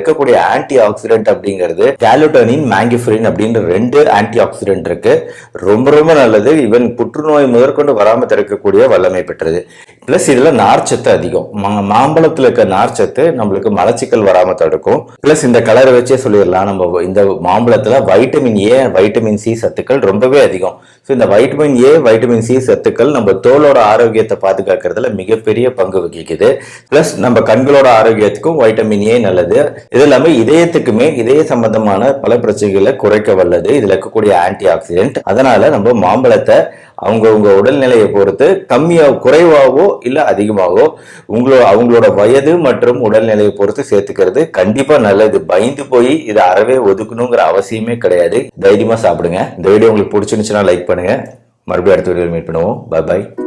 இருக்கக்கூடிய anti accident அப்படிங்கிறது கேலோட்டோனின் மேங்கிஃபரின் அப்படின்ற ரெண்டு ஆன்டி ஆக்சிடென்ட் இருக்கு. ரொம்ப ரொம்ப நல்லது. ஈவன் புற்றுநோய் முதற்கொண்டு வராமல் தடுக்கக்கூடிய வல்லமை பெற்றது. பிளஸ் இதில் நார்ச்சத்து அதிகம். மாம்பழத்தில் இருக்க நார்ச்சத்து நம்மளுக்கு மலச்சிக்கல் வராமல் தடுக்கும். பிளஸ் இந்த கலரை வச்சே சொல்லிடலாம். நம்ம இந்த மாம்பழத்தில் வைட்டமின் ஏ வைட்டமின் சி சத்துக்கள் ரொம்பவே அதிகம். ஸோ இந்த வைட்டமின் ஏ வைட்டமின் சி சத்துக்கள் நம்ம தோலோட ஆரோக்கியத்தை பாதுகாக்கிறதுல மிகப்பெரிய பங்கு வகிக்குது. பிளஸ் நம்ம கண்களோட ஆரோக்கியத்துக்கும் வைட்டமின் ஏ நல்லது. இது இல்லாம இதயத்துக்குமே இதய சம்பந்தமான பல பிரச்சனைகளை குறைக்க வல்லது. இதுல இருக்கக்கூடிய ஆன்டி ஆக்சிடென்ட் அதனால நம்ம மாம்பழத்தை அவங்கவுங்க உடல்நிலையை பொறுத்து கம்மியா குறைவாகவோ இல்ல அதிகமாகவோ உங்களோ அவங்களோட வயது மற்றும் உடல்நிலையை பொறுத்து சேர்த்துக்கிறது கண்டிப்பா நல்லது. பயந்து போய் இதை அறவே ஒதுக்கணுங்கிற அவசியமே கிடையாது. தைரியமா சாப்பிடுங்க. இந்த வீடியோ உங்களுக்கு பிடிச்சிருந்துச்சுன்னா லைக் பண்ணுங்க. மறுபடியும் அடுத்த வீடியோ மீட் பண்ணுவோம். பாய் பாய்